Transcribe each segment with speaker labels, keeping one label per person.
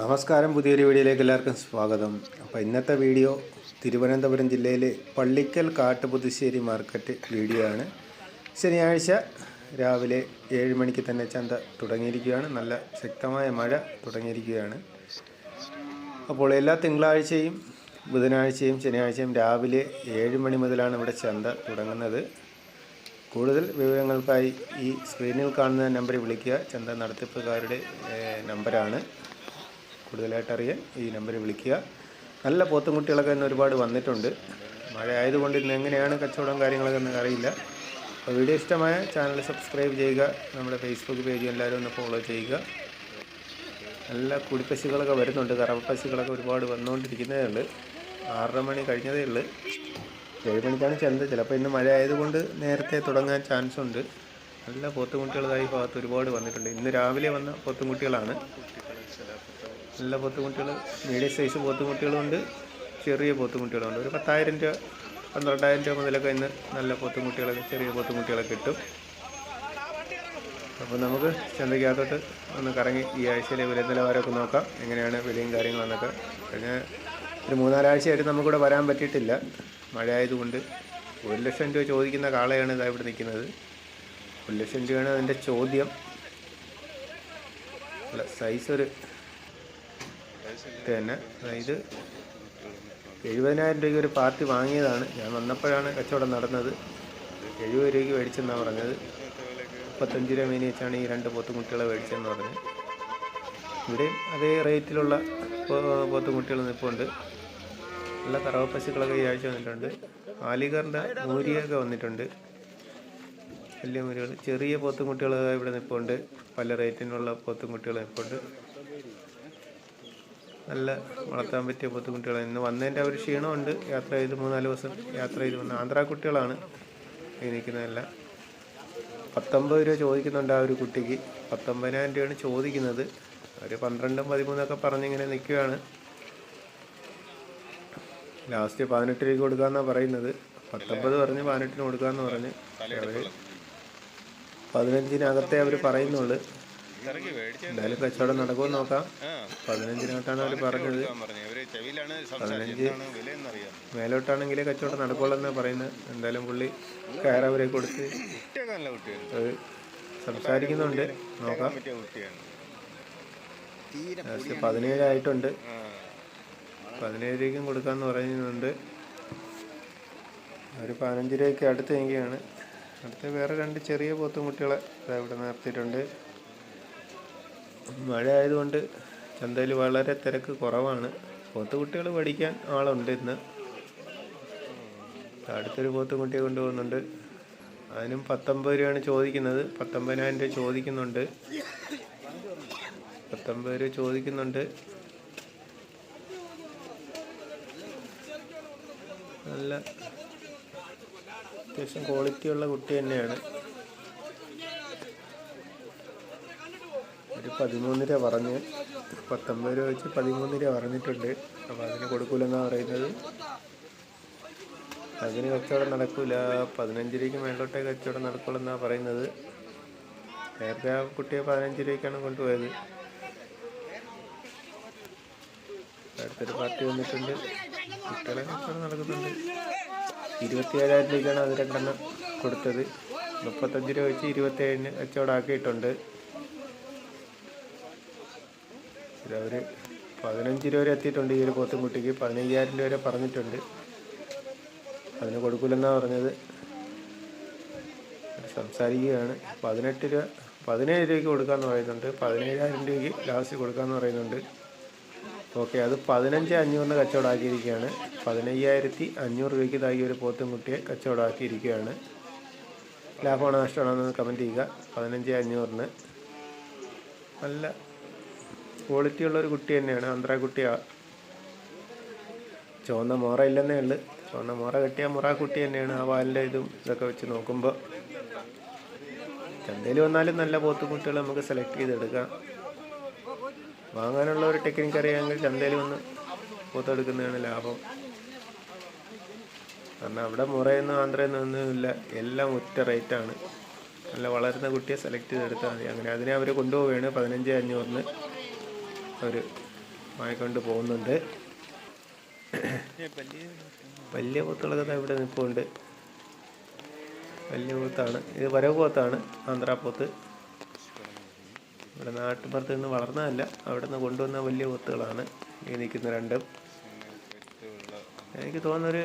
Speaker 1: നമസ്കാരം. പുതിയൊരു വീഡിയോയിലേക്ക് എല്ലാവർക്കും സ്വാഗതം. അപ്പോൾ ഇന്നത്തെ വീഡിയോ തിരുവനന്തപുരം ജില്ലയിലെ പള്ളിക്കൽ കാട്ടുപുതുശ്ശേരി മാർക്കറ്റ് വീഡിയോ ആണ്. ശനിയാഴ്ച രാവിലെ ഏഴ് മണിക്ക് തന്നെ ചന്ത തുടങ്ങിയിരിക്കുകയാണ്. നല്ല ശക്തമായ മഴ തുടങ്ങിയിരിക്കുകയാണ്. അപ്പോൾ എല്ലാ തിങ്കളാഴ്ചയും ബുധനാഴ്ചയും ശനിയാഴ്ചയും രാവിലെ ഏഴ് മണി മുതലാണ് ഇവിടെ ചന്ത തുടങ്ങുന്നത്. കൂടുതൽ വിവരങ്ങൾക്കായി ഈ സ്ക്രീനിൽ കാണുന്ന നമ്പറിൽ വിളിക്കുക. ചന്ത നടത്തിപ്പുകാരുടെ നമ്പരാണ് കൂടുതലായിട്ട് അറിയാൻ ഈ നമ്പറിൽ വിളിക്കുക. നല്ല പോത്തും കുട്ടികളൊക്കെ ഇന്ന് ഒരുപാട് വന്നിട്ടുണ്ട്. മഴ ആയതുകൊണ്ട് ഇന്ന് എങ്ങനെയാണ് കച്ചവടം കാര്യങ്ങളൊക്കെ എന്ന് അറിയില്ല. അപ്പോൾ വീഡിയോ ഇഷ്ടമായ ചാനൽ സബ്സ്ക്രൈബ് ചെയ്യുക. നമ്മുടെ ഫേസ്ബുക്ക് പേജ് എല്ലാവരും ഒന്ന് ഫോളോ ചെയ്യുക. നല്ല കുടിപ്പശുകളൊക്കെ വരുന്നുണ്ട്. കറവപ്പശുകളൊക്കെ ഒരുപാട് വന്നുകൊണ്ടിരിക്കുന്നതേ ഉള്ളൂ ആറര മണി കഴിഞ്ഞതേ ഉള്ളൂ. ഏഴ് മണിക്കാണ് ചന്ത. ചിലപ്പോൾ ഇന്ന് മഴ ആയതുകൊണ്ട് നേരത്തെ തുടങ്ങാൻ ചാൻസ് ഉണ്ട്. നല്ല പോത്തുകുട്ടികളായി ഭാഗത്ത് ഒരുപാട് വന്നിട്ടുണ്ട്. ഇന്ന് രാവിലെ വന്ന പോത്തുകുട്ടികളാണ് നല്ല പോത്തുകുട്ടികൾ മീഡിയം സൈസ് പോത്തുകുട്ടികളുണ്ട് ചെറിയ പോത്തുകുട്ടികളുണ്ട്. ഒരു പത്തായിരം രൂപ പന്ത്രണ്ടായിരം രൂപ മുതലൊക്കെ ഇന്ന് നല്ല പോത്തുകുട്ടികളൊക്കെ ചെറിയ പോത്തുകുട്ടികളൊക്കെ കിട്ടും. അപ്പോൾ നമുക്ക് ചന്തയ്ക്കകത്തോട്ട് ഒന്ന് കറങ്ങി ഈ ആഴ്ചയിലെ വില നിലവാരമൊക്കെ നോക്കാം. എങ്ങനെയാണ് വിലയും കാര്യങ്ങളെന്നൊക്കെ. കഴിഞ്ഞ ഒരു മൂന്നാലാഴ്ചയായിട്ട് നമുക്കിവിടെ വരാൻ പറ്റിയിട്ടില്ല. മഴ ആയതുകൊണ്ട് ഒരു ലക്ഷം രൂപ ചോദിക്കുന്ന കാളയാണ് ഇതാ ഇവിടെ നിൽക്കുന്നത്. ഒരു ലക്ഷം രൂപയാണ് അതിന്റെ ചോദ്യം. അല്ല സൈസ് ഒരു തന്നെ. അതായത് എഴുപതിനായിരം രൂപയ്ക്ക് ഒരു പാർട്ടി വാങ്ങിയതാണ്. ഞാൻ വന്നപ്പോഴാണ് കച്ചവടം നടന്നത്. എഴുപത് രൂപയ്ക്ക് മേടിച്ചെന്നാണ് പറഞ്ഞത്. മുപ്പത്തഞ്ച് രൂപ മീനി വെച്ചാണ് ഈ രണ്ട് പോത്തുകുട്ടികളെ മേടിച്ചതെന്ന് പറഞ്ഞത്. ഇവിടെയും അതേ റേറ്റിലുള്ള പോത്തുകുട്ടികൾ നിൽപ്പുണ്ട് നല്ല കറവ പശുക്കളൊക്കെ ഈ ആഴ്ച വന്നിട്ടുണ്ട്. ആലിഗറിന്റെ മൂരിയൊക്കെ വന്നിട്ടുണ്ട്. വലിയ മുരികൾ. ചെറിയ പോത്തുംകുട്ടികൾ ഇവിടെ നിൽപ്പുണ്ട് പല റേറ്റിനുള്ള പോത്തുംകുട്ടികൾ നിൽപ്പുണ്ട് നല്ല വളർത്താൻ പറ്റിയ പോത്തുകുട്ടികൾ ഇന്ന് വന്നതിന്റെ ഒരു ക്ഷീണമുണ്ട്. യാത്ര ചെയ്ത് മൂന്നാൽ ദിവസം യാത്ര ചെയ്ത് വന്ന ആന്ധ്രാ കുട്ടികളാണ് എനിക്കുന്നതല്ല പത്തൊമ്പത് രൂപ ചോദിക്കുന്നുണ്ട് ആ ഒരു കുട്ടിക്ക്. പത്തൊമ്പതിനായിരം രൂപയാണ് ചോദിക്കുന്നത്. ഒരു പന്ത്രണ്ടും പതിമൂന്നൊക്കെ പറഞ്ഞിങ്ങനെ നിൽക്കുകയാണ്. ലാസ്റ്റ് പതിനെട്ട് രൂപയ്ക്ക് കൊടുക്കാമെന്നാണ് പറയുന്നത്. പത്തൊമ്പത് പറഞ്ഞ് പതിനെട്ടിന് കൊടുക്കാമെന്ന് പറഞ്ഞ് അവർ പതിനഞ്ചിനകത്തേ അവർ പറയുന്നുള്ളൂ. എന്തായാലും കച്ചവടം നടക്കുമെന്ന് നോക്കാം.
Speaker 2: പതിനഞ്ചിനോട്ടാണ്
Speaker 1: അവർ അവർ പറഞ്ഞത്.
Speaker 2: പതിനഞ്ച്
Speaker 1: മേലോട്ടാണെങ്കിൽ കച്ചവടം നടക്കുള്ളൂ പറയുന്നത് എന്തായാലും പുള്ളി കൊടുത്ത്
Speaker 2: നല്ല കുട്ടിയാണ്.
Speaker 1: അത് സംസാരിക്കുന്നുണ്ട്. നോക്കാം. പതിനേഴായിട്ടുണ്ട്. പതിനേഴ് രൂപയ്ക്കും കൊടുക്കാമെന്ന് പറയുന്നുണ്ട്. ഒരു പതിനഞ്ച് രൂപയ്ക്ക് അടുത്ത് എങ്കിലാണ് അടുത്ത് വേറെ രണ്ട് ചെറിയ പോത്തും കുട്ടികളെ ഇവിടെ നിർത്തിയിട്ടുണ്ട്. മഴ ആയതുകൊണ്ട് ചന്തയിൽ വളരെ തിരക്ക് കുറവാണ്. പോത്ത് കുട്ടികൾ പഠിക്കാൻ ആളുണ്ട് ഇന്ന്. അടുത്തൊരു പോത്ത് കുട്ടിയെ കൊണ്ടുപോകുന്നുണ്ട്. അതിനും പത്തൊമ്പത് രൂപയാണ് ചോദിക്കുന്നത്. പത്തൊമ്പതിനായിരം രൂപ ചോദിക്കുന്നുണ്ട്. പത്തൊമ്പത് രൂപ ചോദിക്കുന്നുണ്ട്. നല്ല അത്യാവശ്യം ക്വാളിറ്റിയുള്ള കുട്ടി തന്നെയാണ്. പതിമൂന്ന് രൂപ പറഞ്ഞ് പത്തൊമ്പത് രൂപ വെച്ച് പതിമൂന്ന് രൂപ പറഞ്ഞിട്ടുണ്ട്. അപ്പോൾ അതിന് കൊടുക്കൂലെന്നാണ് പറയുന്നത്. അതിന് കച്ചവടം നടക്കൂല. പതിനഞ്ച് രൂപയ്ക്ക് മേലോട്ടേ കച്ചവടം നടക്കുള്ളൂ പറയുന്നത്. നേരത്തെ ആ കുട്ടിയെ പതിനഞ്ച് രൂപയ്ക്കാണ് കൊണ്ടുപോയത്. അടുത്തൊരു പാർട്ടി വന്നിട്ടുണ്ട്. കുട്ടികളെ കച്ചവടം നടക്കുന്നുണ്ട്. ഇരുപത്തി ഏഴായിരം രൂപയ്ക്കാണ് അത് രണ്ടെണ്ണം കൊടുത്തത്. മുപ്പത്തഞ്ച് രൂപ വെച്ച് ഇരുപത്തേഴിന് കച്ചവടം അവർ പതിനഞ്ച് രൂപ വരെ എത്തിയിട്ടുണ്ട് ഈ ഒരു പോത്തുംകുട്ടിക്ക്. പതിനയ്യായിരം രൂപ വരെ പറഞ്ഞിട്ടുണ്ട്. അതിന് കൊടുക്കില്ലെന്നാണ് പറഞ്ഞത്. സംസാരിക്കുകയാണ്. പതിനെട്ട് രൂപ പതിനേഴ് രൂപയ്ക്ക് കൊടുക്കാമെന്ന് പറയുന്നുണ്ട്. പതിനേഴായിരം രൂപയ്ക്ക് ലാസ്റ്റ് കൊടുക്കാമെന്ന് പറയുന്നുണ്ട്. ഓക്കെ അത് പതിനഞ്ച് അഞ്ഞൂറിന് കച്ചവടമാക്കിയിരിക്കുകയാണ് പതിനയ്യായിരത്തി അഞ്ഞൂറ് രൂപയ്ക്ക് താങ്ങിയ ഒരു പോത്തുംകുട്ടിയെ കച്ചവടമാക്കിയിരിക്കുകയാണ് ലാഭമാണോ നഷ്ടമാണോ എന്ന് കമന്റ് ചെയ്യുക. പതിനഞ്ച് അഞ്ഞൂറിന്. നല്ല ക്വാളിറ്റി ഉള്ള ഒരു കുട്ടി തന്നെയാണ് ആന്ധ്ര കുട്ടിയാ ചുവന്ന മോറ ഇല്ലെന്നേ ഉള്ളു. ചുവന്ന മോറ കെട്ടിയ മുറ കുട്ടി തന്നെയാണ് ആ വാലിന്റെ ഇതും ഇതൊക്കെ വെച്ച് നോക്കുമ്പോൾ ചന്തയിൽ വന്നാലും നല്ല പോത്തുകുട്ടികൾ നമുക്ക് സെലക്ട് ചെയ്തെടുക്കാം. വാങ്ങാനുള്ള ഒരു ടെക്നിക്ക് അറിയാമെങ്കിൽ ചന്തയിൽ വന്ന് പോത്തെടുക്കുന്നതാണ് ലാഭം. കാരണം അവിടെ മുറയൊന്നും ആന്ധ്രയെന്നും ഒന്നുമില്ല എല്ലാം ഒറ്റ റേറ്റാണ് നല്ല വളരുന്ന കുട്ടിയെ സെലക്ട് ചെയ്തെടുത്താൽ മതി. അങ്ങനെ അതിനെ അവർ കൊണ്ടുപോവുകയാണ് പതിനഞ്ച് അഞ്ഞൂറിന്. അവർ വാങ്ങിക്കൊണ്ട് പോകുന്നുണ്ട്. വലിയ പോത്തുകളൊക്കെ ഇവിടെ നിൽപ്പുണ്ട്. വലിയ പോത്താണ് ഇത് വരവ് പോത്താണ് ആന്ധ്രാപ്പോത്ത് ഇവിടെ നാട്ടുപുറത്ത് നിന്ന് വളർന്നതല്ല അവിടെ നിന്ന് കൊണ്ടുവന്ന വലിയ പോത്തുകളാണ് ഈ നിൽക്കുന്ന രണ്ടും. എനിക്ക് തോന്നുന്നൊരു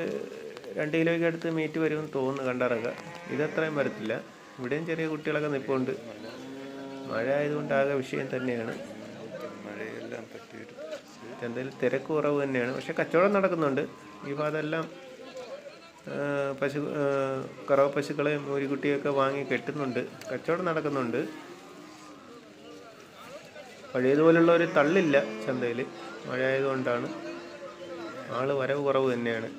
Speaker 1: രണ്ട് കിലോയ്ക്ക് അടുത്ത് മീറ്റ് വരുമെന്ന് തോന്നുന്നു കണ്ടറക്ക ഇതത്രയും വരത്തില്ല. ഇവിടെയും ചെറിയ കുട്ടികളൊക്കെ നിൽപ്പുണ്ട്. മഴ ആയതുകൊണ്ട് ആകെ വിഷയം തന്നെയാണ്. എന്തായാലും തിരക്ക് കുറവ് തന്നെയാണ്. പക്ഷെ കച്ചവടം നടക്കുന്നുണ്ട്. ഈ ആ, പശു കറവ പശുക്കളെ മൂരിക്കുട്ടിയൊക്കെ വാങ്ങി കെട്ടുന്നുണ്ട്. കച്ചവടം നടക്കുന്നുണ്ട്. പഴയതുപോലുള്ള ഒരു തള്ളില്ല ചന്തയിൽ മഴ ആയതുകൊണ്ടാണ്. ആൾ വരവ് കുറവ് തന്നെയാണ്.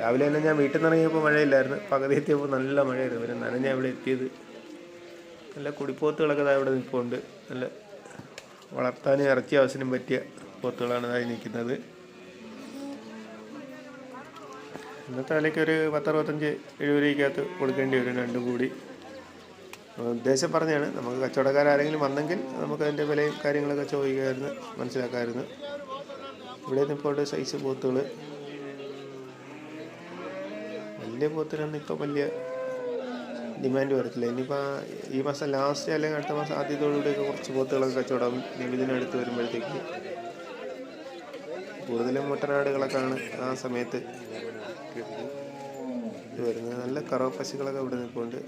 Speaker 1: രാവിലെ തന്നെ ഞാൻ വീട്ടിൽ നിന്ന് ഇറങ്ങിയപ്പോൾ മഴയില്ലായിരുന്നു. പകുതി എത്തിയപ്പോൾ നല്ല മഴയായിരുന്നു. പിന്നെ നനഞ്ഞ ഇവിടെ എത്തിയത്. നല്ല കുടിപ്പോത്തുകളൊക്കെ അവിടെ നിൽപ്പുണ്ട് നല്ല വളർത്താനും ഇറച്ചി ആവശ്യത്തിനും പറ്റിയ പോത്തുകളാണ് ഇതായി നിൽക്കുന്നത്. ഇന്നത്തെ വിലയ്ക്ക് ഒരു പത്തറുപത്തഞ്ച് എഴുപത് രൂപയ്ക്കകത്ത് കൊടുക്കേണ്ടി വരും രണ്ടും കൂടി. ഉദ്ദേശം പറഞ്ഞാണ് നമുക്ക് കച്ചവടക്കാരെങ്കിലും വന്നെങ്കിൽ നമുക്ക് അതിന്റെ വിലയും കാര്യങ്ങളൊക്കെ ചോദിക്കാമായിരുന്നു മനസ്സിലാക്കാമായിരുന്നു. ഇവിടെ ഇപ്പോൾ സൈസ് പോത്തുകൾ വലിയ പോത്തിനാണ് ഇപ്പോൾ വലിയ ഡിമാൻഡ് വരത്തില്ല. ഇനിയിപ്പോൾ ഈ മാസം ലാസ്റ്റ് അല്ലെങ്കിൽ അടുത്ത മാസം ആദ്യത്തോടുകൂടിയൊക്കെ കുറച്ച് പോത്തുകളൊക്കെ കച്ചവടം നിബിദിനടുത്ത് വരുമ്പോഴത്തേക്ക് കൂടുതലും മുട്ടനാടുകളൊക്കെയാണ് ആ സമയത്ത് വരുന്നത്. നല്ല കറവ പശുക്കളൊക്കെ ഇവിടെ നിൽപ്പുണ്ട്.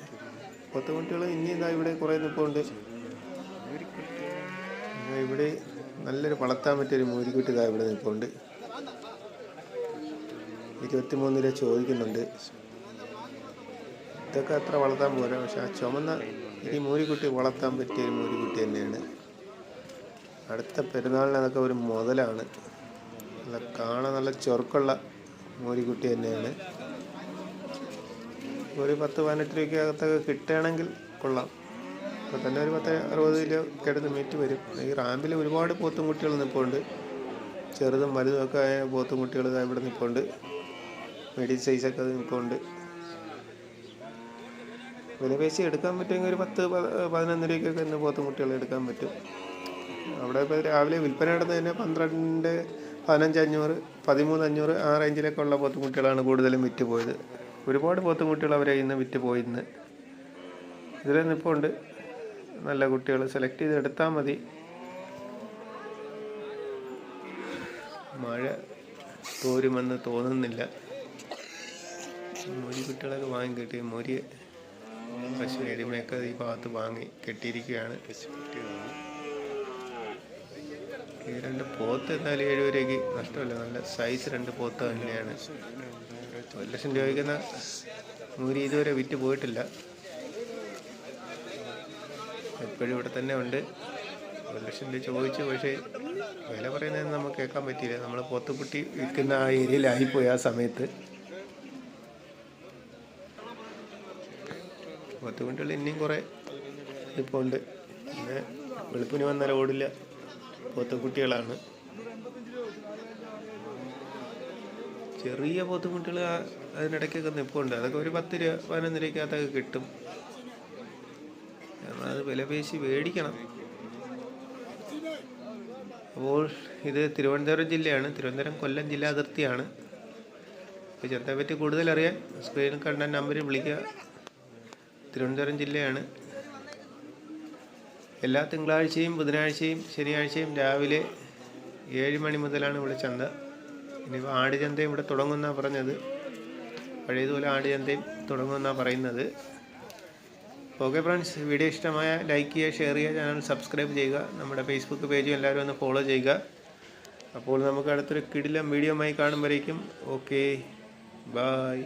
Speaker 1: പത്ത് കുട്ടികൾ ഇനി ഇതാ ഇവിടെ കുറേ നിൽപ്പുണ്ട്. ഇവിടെ നല്ലൊരു വളർത്താൻ പറ്റിയൊരു മൂരിക്കുട്ടി ഇതാ ഇവിടെ നിൽപ്പുണ്ട്. ഇരുപത്തിമൂന്ന് രൂപ ചോദിക്കുന്നുണ്ട്. ഇതൊക്കെ അത്ര വളർത്താൻ പോരാ. പക്ഷെ ആ ചുമന്ന ഈ മൂരിക്കുട്ടി വളർത്താൻ പറ്റിയ ഒരു മൂരിക്കുട്ടി തന്നെയാണ്. അടുത്ത പെരുന്നാളിന് അതൊക്കെ ഒരു മുതലാണ്. നല്ല കാണാൻ നല്ല ചൊറുക്കുള്ള മൂരിക്കുട്ടി തന്നെയാണ്. ഒരു പത്ത് പതിനെട്ട് രൂപയ്ക്കകത്തൊക്കെ കിട്ടുകയാണെങ്കിൽ കൊള്ളാം. അപ്പോൾ തന്നെ ഒരു പത്ത് അറുപത് കിലോ കിടന്ന് മീറ്റ് വരും. ഈ റാമ്പിൽ ഒരുപാട് പോത്തും കുട്ടികൾ നിൽപ്പുണ്ട് ചെറുതും വലുതും ഒക്കെ ആയ പോത്തും കുട്ടികൾ ഇവിടെ നിൽപ്പുണ്ട് മീഡിയം സൈസൊക്കെ നിൽപ്പുണ്ട് വില എടുക്കാൻ പറ്റുമെങ്കിൽ ഒരു പത്ത് പതിനൊന്ന് രൂപയ്ക്കൊക്കെ ഇന്ന് പോത്തും കുട്ടികളെ എടുക്കാൻ പറ്റും. അവിടെ ഇപ്പോൾ രാവിലെ വിൽപ്പന നടന്നതിന് പന്ത്രണ്ട് പതിനഞ്ച് അഞ്ഞൂറ് പതിമൂന്ന് അഞ്ഞൂറ് ആ റേഞ്ചിലൊക്കെ ഉള്ള പോത്തും കുട്ടികളാണ് കൂടുതലും വിറ്റ് പോയത്. ഒരുപാട് പോത്തും കുട്ടികൾ അവരെ ഇന്ന് വിറ്റ് പോയിന്ന്. ഇതിൽ നിൽപ്പുണ്ട് നല്ല കുട്ടികൾ സെലക്ട് ചെയ്ത് എടുത്താൽ മതി. മഴ തോരുമെന്ന് തോന്നുന്നില്ല. മോരി കുട്ടികളൊക്കെ വാങ്ങി കിട്ടി. മോരി പശു എരുമയൊക്കെ ഈ ഭാഗത്ത് വാങ്ങി കെട്ടിയിരിക്കുകയാണ്. ഈ രണ്ട് പോത്ത് എന്നാലും ഏഴ് രൂപയ്ക്ക് നഷ്ടമല്ല. നല്ല സൈസ് രണ്ട് പോത്ത് തന്നെയാണ്. ഒരു ലക്ഷം രൂപയ്ക്കുന്ന മൂരി ഇതുവരെ വിറ്റ് പോയിട്ടില്ല. എപ്പോഴും ഇവിടെ തന്നെ ഉണ്ട്. ഒരു ലക്ഷം രൂപ ചോദിച്ചു പക്ഷേ വില പറയുന്നതെന്ന് നമുക്ക് കേൾക്കാൻ പറ്റിയില്ല. നമ്മൾ പോത്തുകുട്ടി വിൽക്കുന്ന ആ ഏരിയയിലായിപ്പോയി ആ സമയത്ത്. പോത്തുകുട്ടികൾ ഇനിയും കുറേ ഇപ്പോൾ ഉണ്ട്. പിന്നെ വെളുപ്പിന് വന്ന ഓടില്ല. പോത്തുകുട്ടികളാണ് ചെറിയ പോത്തുകുട്ടികൾ അതിനിടയ്ക്കൊക്കെ നിൽപ്പുണ്ട് അതൊക്കെ ഒരു പത്ത് രൂപ പതിനൊന്ന് രൂപയ്ക്കകത്തൊക്കെ കിട്ടും. അത് വില പേശി മേടിക്കണം. അപ്പോൾ ഇത് തിരുവനന്തപുരം ജില്ലയാണ്. തിരുവനന്തപുരം കൊല്ലം ജില്ലാ അതിർത്തിയാണ്. അപ്പോൾ ചെറുതെ പറ്റി കൂടുതൽ അറിയാൻ സ്ക്രീനിൽ കണ്ട നമ്പറിൽ വിളിക്കുക. തിരുവനന്തപുരം ജില്ലയാണ്. എല്ലാ തിങ്കളാഴ്ചയും ബുധനാഴ്ചയും ശനിയാഴ്ചയും രാവിലെ ഏഴ് മണി മുതലാണ് ഇവിടെ ചന്ത. ഇനിയിപ്പോൾ ആടുചന്തയും ഇവിടെ തുടങ്ങുമെന്നാണ് പറഞ്ഞത്. പഴയതുപോലെ ആടുചന്തയും തുടങ്ങുമെന്നാണ് പറയുന്നത്. ഓക്കെ ഫ്രണ്ട്സ് വീഡിയോ ഇഷ്ടമായ ലൈക്ക് ചെയ്യുക ഷെയർ ചെയ്യുക ചാനൽ സബ്സ്ക്രൈബ് ചെയ്യുക. നമ്മുടെ ഫേസ്ബുക്ക് പേജും എല്ലാവരും ഒന്ന് ഫോളോ ചെയ്യുക. അപ്പോൾ നമുക്ക് അടുത്തൊരു കിടിലം വീഡിയോ ആയി കാണുമ്പോഴേക്കും ഓക്കെ ബായ്